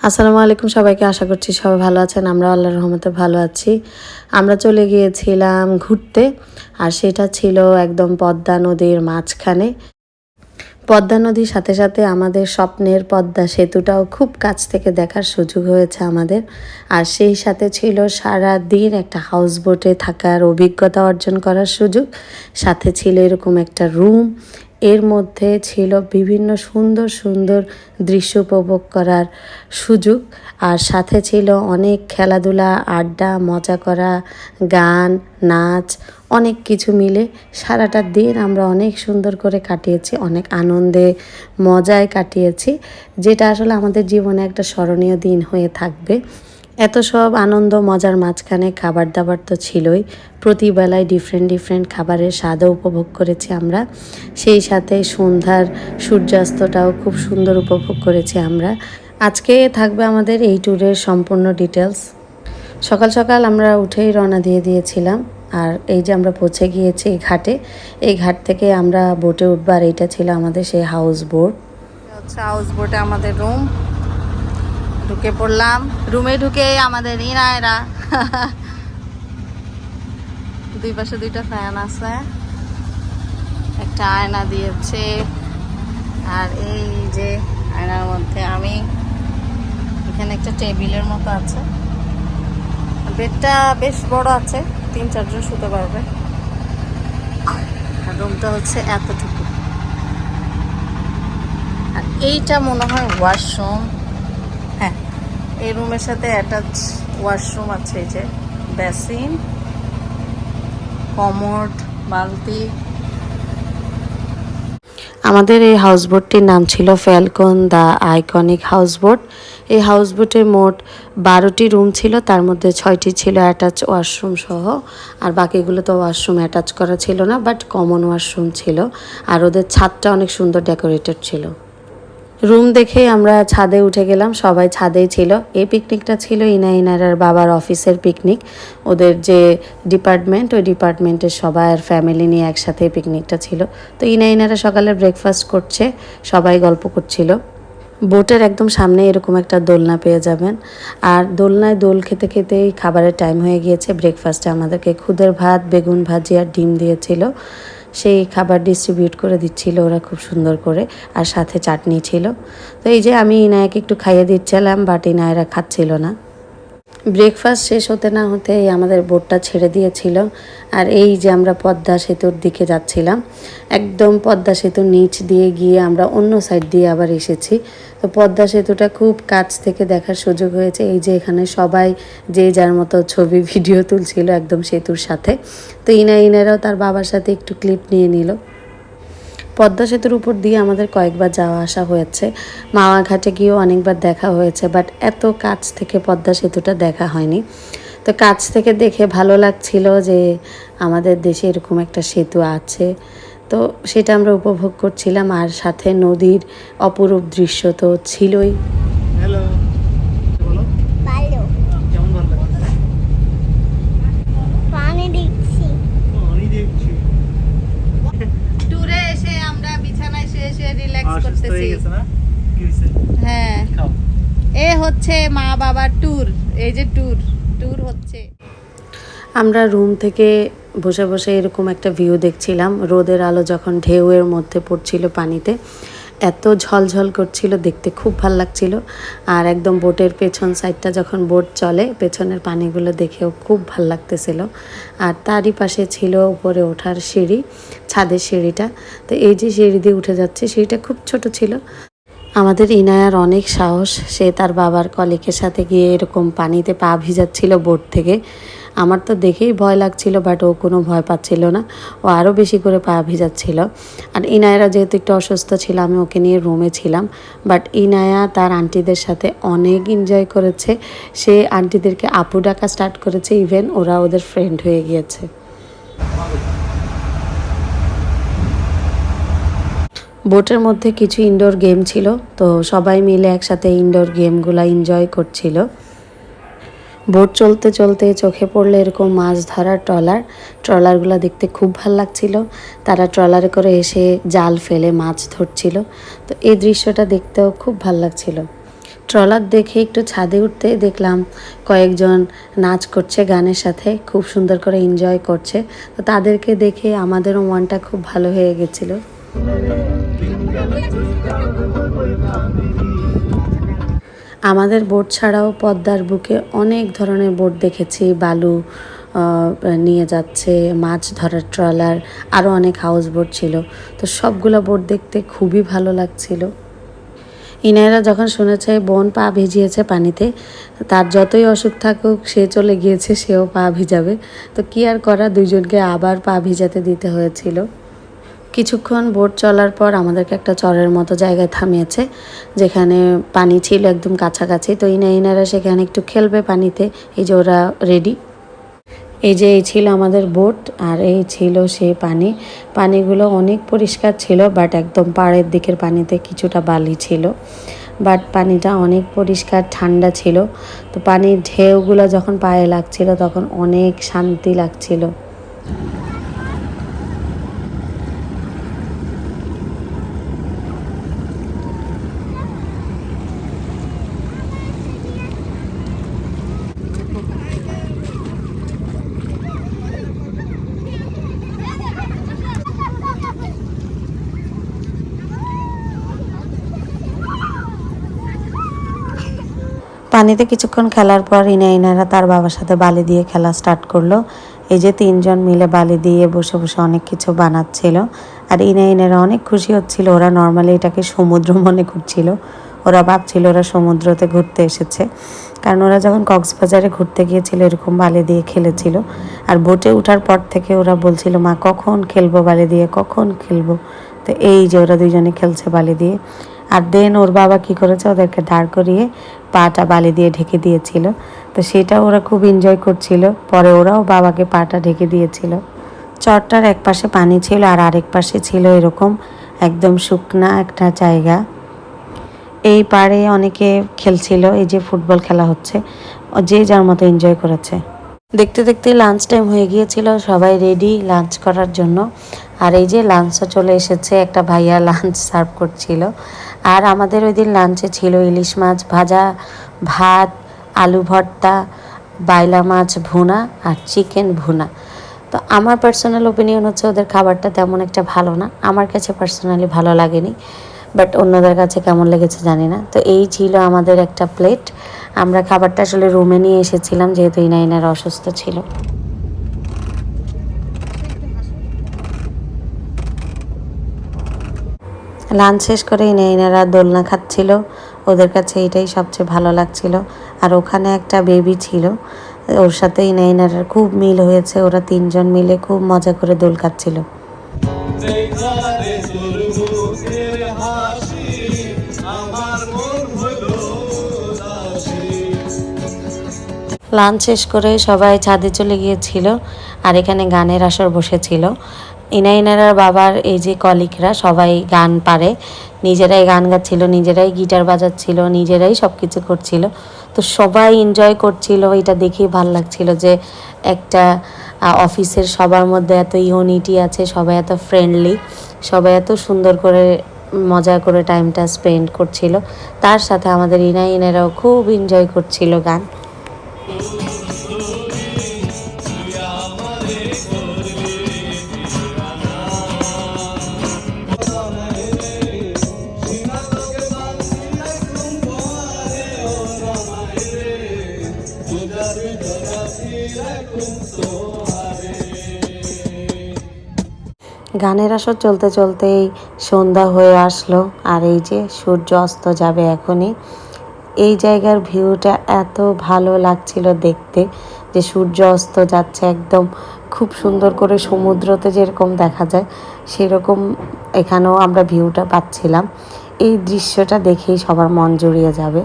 আসসালামু আলাইকুম সবাইকে, আশা করছি সবাই ভালো আছেন। আমরা আল্লাহর রহমতে ভালো আছি। আমরা চলে গিয়েছিলাম ঘুরতে, আর সেটা ছিল একদম পদ্মা নদীর মাঝখানে। পদ্মা নদীর সাথে সাথে আমাদের স্বপ্নের পদ্মা সেতুটাও খুব কাছ থেকে দেখার সুযোগ হয়েছে আমাদের। আর সেই সাথে ছিল সারা দিন একটা হাউস বোটে থাকার অভিজ্ঞতা অর্জন করার সুযোগ। সাথে ছিল এরকম একটা রুম এর মধ্যে ছিল বিভিন্ন সুন্দর সুন্দর দৃশ্য উপভোগ করার সুযোগ। আর সাথে ছিল অনেক খেলাধুলা, আড্ডা, মজা করা, গান, নাচ, অনেক কিছু মিলে সারাটা দিন আমরা অনেক সুন্দর করে কাটিয়েছি, অনেক আনন্দে, মজায় কাটিয়েছি, যেটা আসলে আমাদের জীবনে একটা স্মরণীয় দিন হয়ে থাকবে। এত সব আনন্দ, মজার মাঝখানে খাবার দাবার তো ছিলই। প্রতিবেলায় ডিফারেন্ট ডিফারেন্ট খাবারের স্বাদও উপভোগ করেছি আমরা। সেই সাথে সন্ধ্যার সূর্যাস্তটাও খুব সুন্দর উপভোগ করেছি আমরা। আজকে থাকবে আমাদের এই ট্যুরের সম্পূর্ণ ডিটেলস সকাল সকাল আমরা উঠেই রওনা দিয়ে দিয়েছিলাম। আর এই যে আমরা পৌঁছে গিয়েছি এই ঘাটে, এই ঘাট থেকে আমরা বোটে উঠবার এইটা ছিল আমাদের সেই হাউস বোট হচ্ছে হাউস বোটে আমাদের রুম ঢুকে পড়লাম। রুমে ঢুকে আমাদের ইনায়রা দুই পাশে দুইটা ফ্যান আছে। একটা আয়না দিয়েছে। আর এই যে আয়নার মধ্যে আমি, এখানে একটা টেবিলের মতো আছে। বেডটা বেশ বড় আছে, তিন চারজন শুতে পারবে। আর রুমটা হচ্ছে এতটুকু। আর এইটা মনে হয় ওয়াশরুম। এই রুমের সাথে অ্যাটাচ ওয়াশরুম আছে এই যে বেসিন কমোড বালতি। আমাদের এই হাউস হাউসবোটটির নাম ছিল ফ্যালকন দ্য আইকনিক হাউসবোট এই হাউসবোটে মোট বারোটি রুম ছিল, তার মধ্যে ছয়টি ছিল অ্যাটাচ ওয়াশরুম সহ, আর বাকিগুলো তো ওয়াশরুম অ্যাটাচ করা ছিল না বাট কমন ওয়াশরুম ছিল। আর ওদের ছাদটা অনেক সুন্দর ডেকোরেটেড ছিল। রুম দেখেই আমরা ছাদে উঠে গেলাম। সবাই ছাদেই ছিল। এই পিকনিকটা ছিল ইনা ইনারার বাবার অফিসের পিকনিক ওদের যে ডিপার্টমেন্ট ওই ডিপার্টমেন্টের সবাই আর ফ্যামিলি নিয়ে একসাথে পিকনিকটা ছিল। তো ইনা ইনারা সকালে ব্রেকফাস্ট করছে। সবাই গল্প করছিল। বোটের একদম সামনে এরকম একটা দোলনা পেয়ে যাবেন। আর দোলনায় দোল খেতে খেতেই খাবারের টাইম হয়ে গিয়েছে। ব্রেকফাস্টে আমাদেরকে খুদের ভাত, বেগুন ভাজি আর ডিম দিয়েছিল। সেই খাবার ডিস্ট্রিবিউট করে দিচ্ছিল ওরা খুব সুন্দর করে, আর সাথে চাটনি ছিল। তো এই যে আমি ইনায়াকে একটু খাইয়ে দিচ্ছিলাম বাট ইনায়রা খাচ্ছিল না। ব্রেকফাস্ট শেষ হতে না হতেই আমাদের বোটটা ছেড়ে দিয়েছিল। আর এই যে আমরা পদ্মা সেতুর দিকে যাচ্ছিলাম, একদম পদ্মা সেতুর নিচ দিয়ে গিয়ে আমরা অন্য সাইড দিয়ে আবার এসেছি। তো পদ্মা সেতুটা খুব কাছ থেকে দেখার সুযোগ হয়েছে। এই যে এখানে সবাই যে যার মতো ছবি ভিডিও তুলছিল একদম সেতুর সাথে। তো ইনা ইনারাও তার বাবার সাথে একটু ক্লিপ নিয়ে নিল। পদ্মা সেতুর উপর দিয়ে আমাদের কয়েকবার যাওয়া আসা হয়েছে। মাওয়া ঘাটে গিয়েও অনেকবার দেখা হয়েছে বাট এত কাছ থেকে পদ্মা সেতুটা দেখা হয়নি। তো কাছ থেকে দেখে ভালো লাগছিল যে আমাদের দেশে এরকম একটা সেতু আছে। তো সেটা আমরা উপভোগ করছিলাম, আর সাথে নদীর অপরূপ দৃশ্য তো ছিলই। হ্যালো বলো ভালো কেমন ভালো লাগছে পানি দিচ্ছি আমি দেখছি ট্যুরে এসে আমরা বিছানায় শুয়ে শুয়ে রিল্যাক্স অসুস্থ হয়ে গেছে। না? কি হয়েছে? হ্যাঁ। এ হচ্ছে মা বাবার ট্যুর এই যে ট্যুর ট্যুর হচ্ছে। আমরা রুম থেকে বসে বসে এরকম একটা ভিউ দেখছিলাম। রোদের আলো যখন ঢেউয়ের মধ্যে পড়ছিল পানিতে এত ঝলঝল করছিল, দেখতে খুব ভালো লাগছিল। আর একদম বোটের পেছন সাইডটা যখন বোট চলে, পেছনের পানিগুলো দেখেও খুব ভালো লাগতেছিল। আর তারই পাশে ছিল উপরে ওঠার সিঁড়ি, ছাদের সিঁড়িটা। তো এই যে সিঁড়ি দিয়ে উঠে যাচ্ছে, সিঁড়িটা খুব ছোট ছিল। আমাদের ইনায়ার অনেক সাহস, সে তার বাবার কলিকের সাথে গিয়ে এরকম পানিতে পা ভিজাচ্ছিল বোট থেকে। আমার তো দেখেই ভয় লাগছিল বাট ও কোনো ভয় পাচ্ছিল না। ও আরও বেশি করে পা ভিজাচ্ছিল। আর ইনায়ারা যেহেতু একটু অসুস্থ ছিল, আমি ওকে নিয়ে রুমে ছিলাম। বাট ইনায়া তার আন্টিদের সাথে অনেক এনজয় করেছে। সে আন্টিদেরকে আপু ডাকা স্টার্ট করেছে ইভেন ওরা ওদের ফ্রেন্ড হয়ে গিয়েছে। বোটের মধ্যে কিছু ইনডোর গেম ছিল, তো সবাই মিলে একসাথে ইনডোর গেমগুলো এনজয় করছিল। বোট চলতে চলতে চোখে পড়লে এরকম মাছ ধরার ট্রলার, ট্রলারগুলো দেখতে খুব ভালো লাগছিল। তারা ট্রলারে করে এসে জাল ফেলে মাছ ধরছিল। তো এই দৃশ্যটা দেখতেও খুব ভালো লাগছিল। ট্রলার দেখে একটু ছাদে উঠতে দেখলাম কয়েকজন নাচ করছে গানের সাথে, খুব সুন্দর করে এনজয় করছে। তো তাদেরকে দেখে আমাদেরও মনটা খুব ভালো হয়ে গেছিল। আমাদের বোট ছাড়াও পদ্মার বুকে অনেক ধরনের বোট দেখেছি। বালু নিয়ে যাচ্ছে, মাছ ধরার ট্রলার আরও অনেক হাউস বোট ছিল। তো সবগুলো বোট দেখতে খুবই ভালো লাগছিল। ইনায়রা যখন শুনেছে, বোন পা ভিজিয়েছে পানিতে, তার যতই অসুখ থাকুক, সে চলে গিয়েছে, সেও পা ভিজাবে। তো কি আর করা, দুইজনকে আবার পা ভিজাতে দিতে হয়েছিল। কিছুক্ষণ বোট চলার পর আমাদেরকে একটা চরের মতো জায়গায় থামিয়েছে, যেখানে পানি ছিল একদম কাছাকাছি। তো ইনা ইনারা সেখানে একটু খেলবে পানিতে, এই যে ওরা রেডি এই যে এই ছিল আমাদের বোট, আর এই ছিল সেই পানি। পানিগুলো অনেক পরিষ্কার ছিল বাট একদম পাড়ের দিকের পানিতে কিছুটা বালি ছিল। বাট পানিটা অনেক পরিষ্কার, ঠান্ডা ছিল। তো পানির ঢেউগুলো যখন পায়ে লাগছিল, তখন অনেক শান্তি লাগছিল। পানিতে কিছুক্ষণ খেলার পর ইনা ইনারা তার বাবার সাথে বালি দিয়ে খেলা স্টার্ট করল। এই যে তিনজন মিলে বালি দিয়ে বসে বসে অনেক কিছু বানাচ্ছিল। আর ইনা ইনারা অনেক খুশি হচ্ছিল। ওরা নর্মালি এটাকে সমুদ্র মনে করছিল। ওরা ভাবছিল ওরা সমুদ্রতে ঘুরতে এসেছে। কারণ ওরা যখন কক্সবাজারে ঘুরতে গিয়েছিল, এরকম বালি দিয়ে খেলেছিল। আর বোটে ওঠার পর থেকে ওরা বলছিল, মা, কখন খেলব বালি দিয়ে? কখন খেলব? তো এই যে ওরা দুইজনে খেলছে বালি দিয়ে। আর দেন ওর বাবা কি করেছে? ওদেরকে দাঁড় করিয়ে পাটা বালি দিয়ে ঢেকে দিয়েছিল। তো সেটা ওরা খুব এনজয় করছিল। পরে ওরাও বাবাকে পাটা ঢেকে দিয়েছিল। চরটার এক পাশে পানি ছিল আর আরেক পাশে ছিল এরকম একদম শুকনা একটা জায়গা। এই পাড়ে অনেকে খেলছিল, এই যে ফুটবল খেলা হচ্ছে। যে যার মতো এনজয় করেছে। দেখতে দেখতে লাঞ্চ টাইম হয়ে গিয়েছিল। সবাই রেডি লাঞ্চ করার জন্য। আর এই যে লাঞ্চও চলে এসেছে, একটা ভাইয়া লাঞ্চ সার্ভ করছিল। আর আমাদের ওই দিন লাঞ্চে ছিল ইলিশ মাছ ভাজা, ভাত, আলু ভর্তা, বাইলা মাছ ভুনা আর চিকেন ভুনা। তো আমার পার্সোনাল ওপিনিয়ন হচ্ছে ওদের খাবারটা তেমন একটা ভালো না। আমার কাছে পার্সোনালি ভালো লাগেনি বাট অন্যদের কাছে কেমন লেগেছে জানি না। তো এই ছিল আমাদের একটা প্লেট আমরা খাবারটা আসলে রুমে নিয়ে এসেছিলাম, যেহেতু ইনাইনার অসুস্থ ছিল। লাঞ্চ শেষ করে ইনাইনারা দোলনা খাচ্ছিল। ওদের কাছে এটাই সবচেয়ে ভালো লাগছিল। আর ওখানে একটা বেবি ছিল। ওর সাথে ইনাইনার খুব মিল হয়েছে। ওরা তিনজন মিলে খুব মজা করে দোল খাচ্ছিল লাঞ্চ শেষ করে সবাই ছাদে চলে গিয়েছিল। আর এখানে গানের আসর বসেছিল। ইনারার বাবার এই যে কলিকরা সবাই গান পারে। নিজেরাই গান গাচ্ছিল, নিজেরাই গিটার বাজাচ্ছিল, নিজেরাই সব কিছু করছিল। তো সবাই এনজয় করছিল, এটা দেখেই ভালো লাগছিল যে একটা অফিসের সবার মধ্যে এত ইউনিটি আছে, সবাই এত ফ্রেন্ডলি সবাই এত সুন্দর করে, মজা করে টাইমটা স্পেন্ড করছিল। তার সাথে আমাদের ইনা ইনারাও খুব এনজয় করছিল গান। গানের আসর চলতে চলতেই সন্ধ্যা হয়ে আসলো, আর এই যে সূর্য অস্ত যাবে এখনই। এই জায়গার ভিউটা এত ভালো লাগছিল দেখতে যে সূর্য অস্ত যাচ্ছে একদম খুব সুন্দর করে সমুদ্রতে যেরকম দেখা যায়, সেরকম এখানেও আমরা ভিউটা পাচ্ছিলাম। এই দৃশ্যটা দেখেই সবার মন জুড়িয়ে যাবে।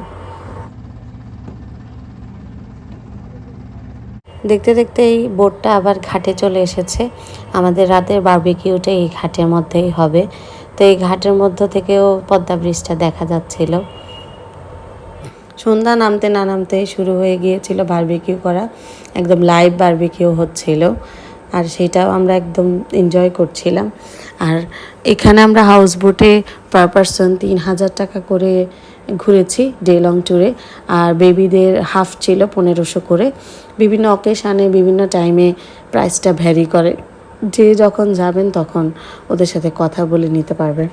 দেখতে দেখতে এই বোটটা আবার ঘাটে চলে এসেছে। আমাদের রাতের বারবিকিউটা এই ঘাটের মধ্যেই হবে। তো এই ঘাটের মধ্য থেকেও পদ্মা ব্রিজটা দেখা যাচ্ছিল। সন্ধ্যা নামতে না নামতে শুরু হয়ে গিয়েছিল বারবিকিউ করা। একদম লাইভ বারবিকিউ হচ্ছিল। আর সেটাও আমরা একদম এনজয় করছিলাম। আর এখানে আমরা হাউস বোটে পার পারসন তিন হাজার টাকা করে ঘুরেছি ডে লং ট্যুরে আর বেবিদের হাফ ছিল পনেরোশো করে। বিভিন্ন অকেশানে বিভিন্ন টাইমে প্রাইসটা ভ্যারি করে। যে যখন যাবেন তখন ওদের সাথে কথা বলে নিতে পারবেন।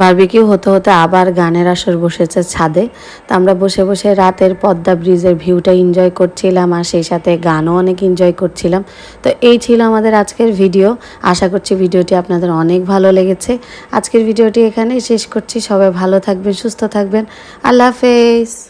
বারবিকিউ হতে হতে আবার গানের আসর বসেছে ছাদে। তো আমরা বসে বসে রাতের পদ্মা ব্রিজের ভিউটা এনজয় করছিলাম আর সেই সাথে গানও অনেক এনজয় করছিলাম। তো এই ছিল আমাদের আজকের ভিডিও আশা করছি ভিডিওটি আপনাদের অনেক ভালো লেগেছে। আজকের ভিডিওটি এখানেই শেষ করছি। সবাই ভালো থাকবেন, সুস্থ থাকবেন। আল্লাহ হাফেজ।